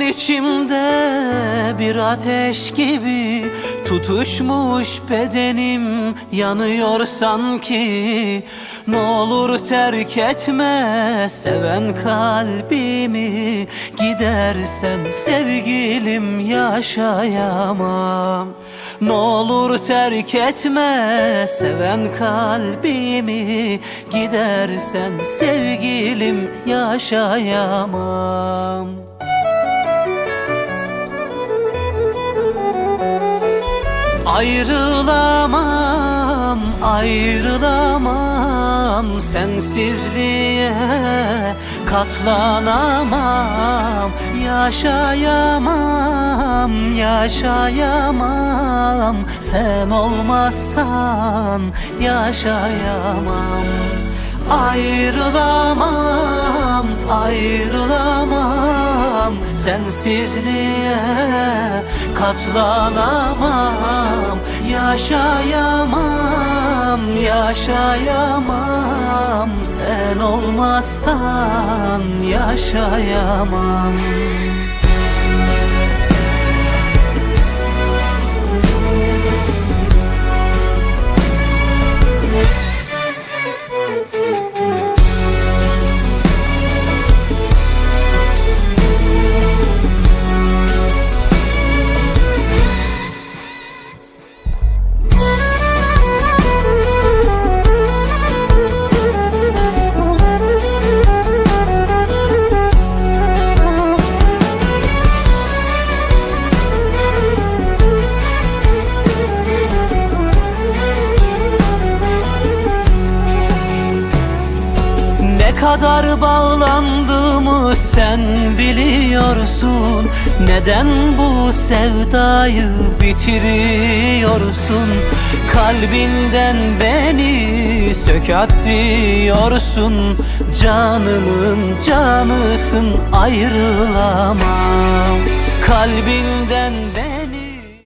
içimde bir ateş gibi Tutuşmuş bedenim yanıyor sanki. Ne olur terk etme seven kalbimi Gidersen sevgilim yaşayamam. Ne olur terk etme seven kalbimi Gidersen sevgilim yaşayamam Ayrılamam, ayrılamam Sensizliğe katlanamam Yaşayamam, yaşayamam. Sen olmazsan yaşayamam Ayrılamam, ayrılamam. Sensizliğe katlanamam. Yaşayamam, yaşayamam. Sen olmazsan yaşayamam Kadar bağlandığımı sen biliyorsun. Neden bu sevdayı bitiriyorsun? Kalbinden beni sökat diyorsun. Canımın canısın ayrılamam. Kalbinden beni